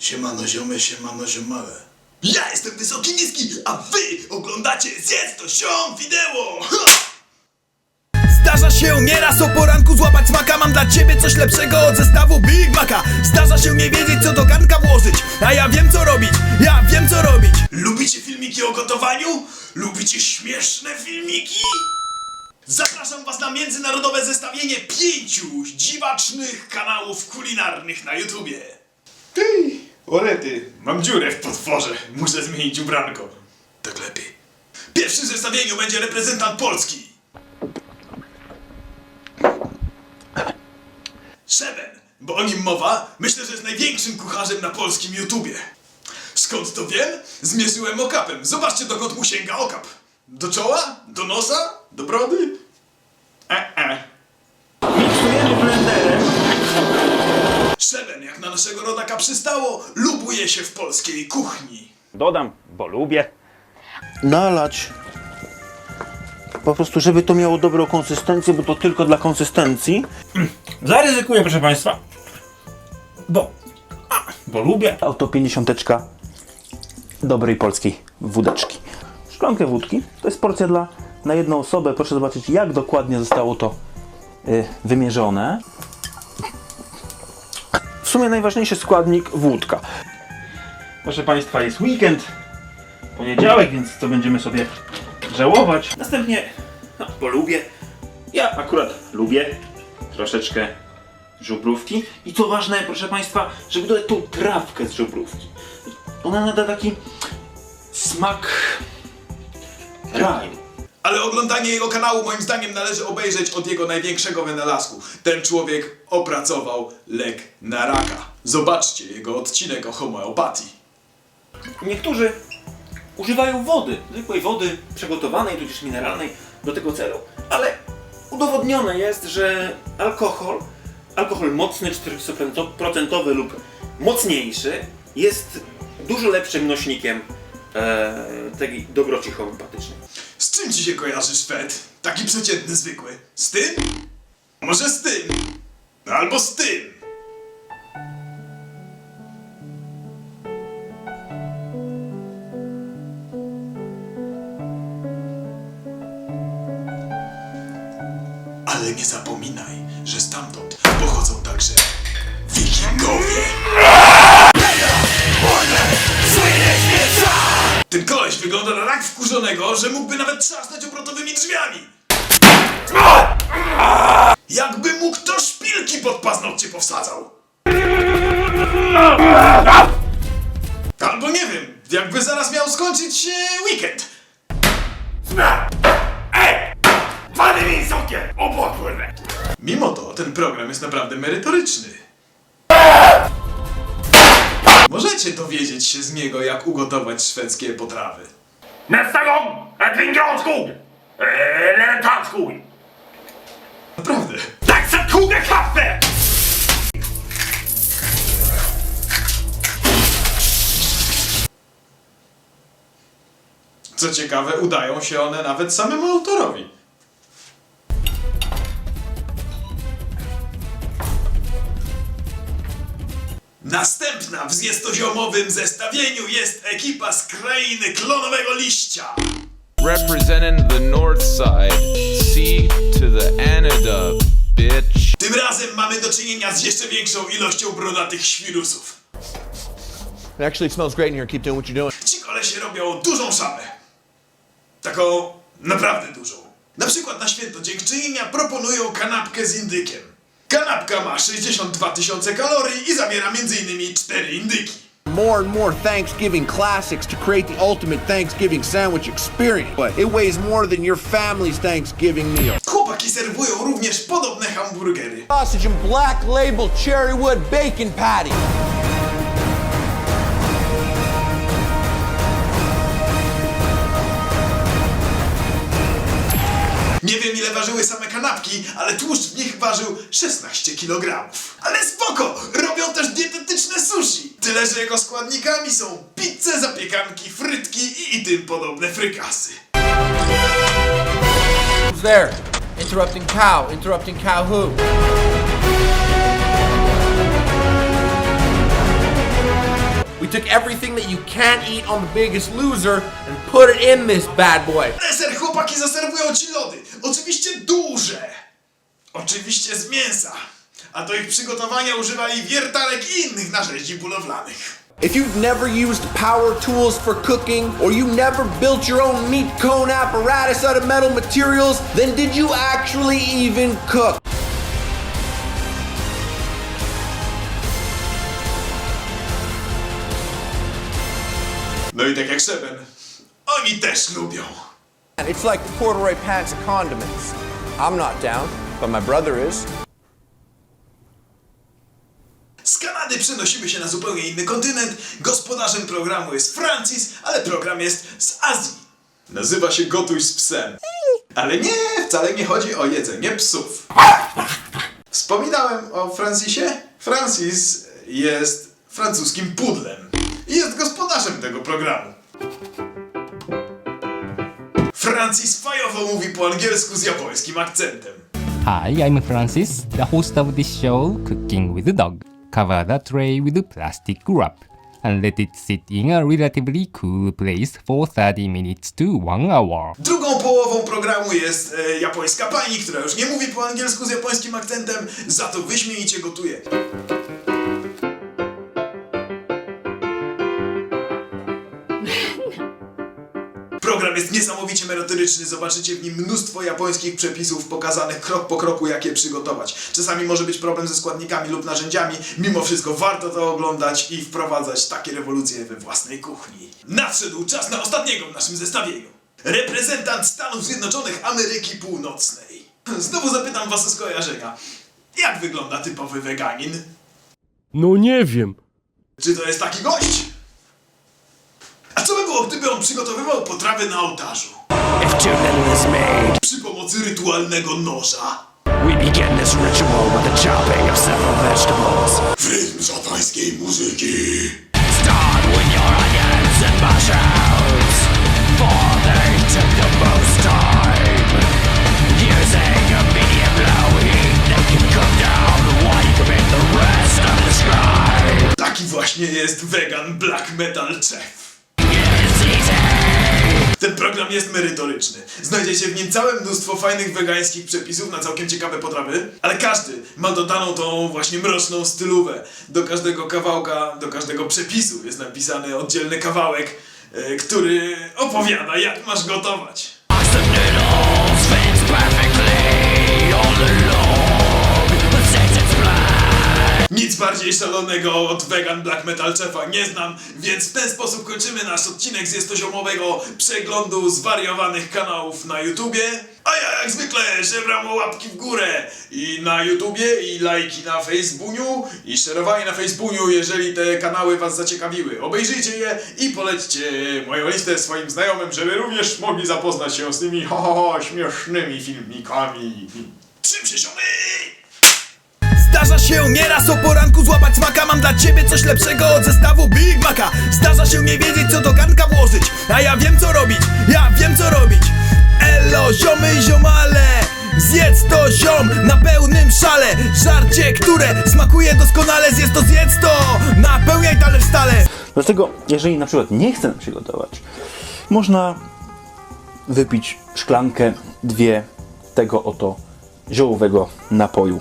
Siemano ziomy, siemano ziomale. Ja jestem Wysoki Niski, a wy oglądacie Zjedz to ziom wideo! Zdarza się nieraz o poranku złapać smaka Mam dla ciebie coś lepszego od zestawu Big Maca Zdarza się nie wiedzieć co do garnka włożyć A ja wiem co robić, ja wiem co robić Lubicie filmiki o gotowaniu? Lubicie śmieszne filmiki? Zapraszam was na międzynarodowe zestawienie pięciu dziwacznych kanałów kulinarnych na YouTubie. Ty, orety, mam dziurę w potworze, muszę zmienić ubranko. Tak lepiej. Pierwszy w zestawieniu będzie reprezentant Polski. Szeben, bo o nim mowa, myślę, że jest największym kucharzem na polskim YouTubie. Skąd to wiem? Zmierzyłem okapem. Zobaczcie, dokąd mu sięga okap. Do czoła? Do nosa? Do brody? E, e. Miksujemy blenderem. Szeben, jak na naszego rodaka przystało, lubuje się w polskiej kuchni. Dodam, bo lubię. nalać. Po prostu, żeby to miało dobrą konsystencję, bo to tylko dla konsystencji. Zaryzykuję, proszę Państwa. Bo. A, bo lubię. Auto 50 dobrej polskiej wódeczki. Szklankę wódki to jest porcja dla na jedną osobę. Proszę zobaczyć, jak dokładnie zostało to y, wymierzone. Sumie najważniejszy składnik wódka. Proszę Państwa, jest weekend. Poniedziałek, więc to będziemy sobie żałować. Następnie, no, bo lubię. Ja akurat lubię troszeczkę żubrówki. I co ważne, proszę Państwa, żeby dodać tą trawkę z żubrówki. Ona nada taki smak raju. Ale oglądanie jego kanału moim zdaniem należy obejrzeć od jego największego wynalazku. Ten człowiek opracował lek na raka. Zobaczcie jego odcinek o homeopatii. Niektórzy używają wody, zwykłej wody przygotowanej, tudzież mineralnej do tego celu. Ale udowodnione jest, że alkohol, alkohol mocny, 40% lub mocniejszy, jest dużo lepszym nośnikiem e, tej dobroci homeopatycznej. Czym ci się kojarzy Szwed? Taki przeciętny, zwykły. Z tym? Może z tym? No albo z tym. Ale nie zapominaj, że stamtąd pochodzą także wikingowie. Ten koleś wygląda na tak wkurzonego, że mógłby nawet trzasnąć obrotowymi drzwiami. Jakby mu kto szpilki pod paznokcie powsadzał. Albo nie wiem, jakby zaraz miał skończyć się weekend. Mimo to ten program jest naprawdę merytoryczny. Możecie dowiedzieć się z niego, jak ugotować szwedzkie potrawy. Nästa! Eller en tallskog! Naprawdę. Dags att koka kaffe! Co ciekawe, udają się one nawet samemu autorowi. Następna w zjestoziomowym zestawieniu jest ekipa z krainy klonowego liścia. representing the north side. C to the Anada, bitch. Tym razem mamy do czynienia z jeszcze większą ilością brodatych świrusów. It actually smells great in here. Keep doing what you're doing. Ci kolesie robią dużą szamę. Taką naprawdę dużą. Na przykład na święto dziękczynienia proponują kanapkę z indykiem. Kanapka ma 62 tysiące kalorii i zawiera m.in. 4 indyki. more and more Thanksgiving classics to create the ultimate Thanksgiving sandwich experience. But it weighs more than your family's Thanksgiving meal. Chłopaki serwują również podobne hamburgery. Sausage and black label cherrywood bacon patty. Nie wiem ile ważyły same kanapki, ale tłuszcz w nich ważył 16 kg. Ale spoko! Robią też dietetyczne sushi. Tyle, że jego składnikami są pizze, zapiekanki, frytki i, i tym podobne frykasy. There? Interrupting cow. Interrupting cow who? Took everything that you can't eat on The Biggest Loser and put it in this bad boy. Deser chłopaki zaserwują ci lody. Oczywiście duże. Oczywiście z mięsa. A do ich przygotowania używali wiertarek i innych narzędzi budowlanych. If you've never used power tools for cooking, or you never built your own meat cone apparatus out of metal materials, then did you actually even cook? No i tak jak Szeben, oni też lubią. It's like corduroy pants of condiments. I'm not down, but my brother is. Z Kanady przenosimy się na zupełnie inny kontynent. Gospodarzem programu jest Francis, ale program jest z Azji. Nazywa się Gotuj z psem. Ale nie, wcale nie chodzi o jedzenie psów. Wspominałem o Francisie? Francis jest francuskim pudlem i jest gospodarzem tego programu. Francis fajowo mówi po angielsku z japońskim akcentem. Hi, I'm Francis, the host of this show, Cooking with the Dog. Cover the tray with plastic wrap and let it sit in a relatively cool place for 30 minutes to 1 hour. Drugą połową programu jest e, japońska pani, która już nie mówi po angielsku z japońskim akcentem, za to wyśmienicie gotuje. Program jest niesamowicie merytoryczny, zobaczycie w nim mnóstwo japońskich przepisów pokazanych krok po kroku, jak je przygotować. Czasami może być problem ze składnikami lub narzędziami, mimo wszystko warto to oglądać i wprowadzać takie rewolucje we własnej kuchni. Nadszedł czas na ostatniego w naszym zestawieniu. Reprezentant Stanów Zjednoczonych Ameryki Północnej. Znowu zapytam was o skojarzenia. Jak wygląda typowy weganin? No nie wiem. Czy to jest taki gość? Co by było, gdyby on przygotowywał potrawy na ołtarzu? If too little is made, Przy pomocy rytualnego noża? we begin this ritual with the chopping of several vegetables. W rytm szatańskiej muzyki. Start with your onions and mushrooms, for they take the most time. Using a medium low heat, they can cook down while you commit the rest of the scribe. Taki właśnie jest vegan black metal chef. Jest merytoryczny. Znajdziecie w nim całe mnóstwo fajnych wegańskich przepisów na całkiem ciekawe potrawy, ale każdy ma dodaną tą właśnie mroczną stylówę. Do każdego kawałka, do każdego przepisu jest napisany oddzielny kawałek, e, który opowiada jak masz gotować. Some Nic bardziej szalonego od vegan black metal chefa nie znam, więc w ten sposób kończymy nasz odcinek z jestoziomowego przeglądu zwariowanych kanałów na YouTubie. A ja jak zwykle żebram o łapki w górę i na YouTubie, i lajki na Facebooku, i szerowanie na Facebooku, jeżeli te kanały was zaciekawiły. Obejrzyjcie je i polećcie moją listę swoim znajomym, żeby również mogli zapoznać się z tymi ho, ho, ho śmiesznymi filmikami. Czym się ziomy? Zdarza się nieraz o poranku złapać smaka. Mam dla ciebie coś lepszego od zestawu Big Maca. Zdarza się nie wiedzieć co do garnka włożyć. A ja wiem co robić, ja wiem co robić. Elo, ziomy ziomale Zjedz to ziom na pełnym szale. Żarcie, które smakuje doskonale Zjedz to, zjedz to, napełniaj talerz stale. Dlatego, jeżeli na przykład nie chcę przygotować, można wypić szklankę, dwie tego oto ziołowego napoju.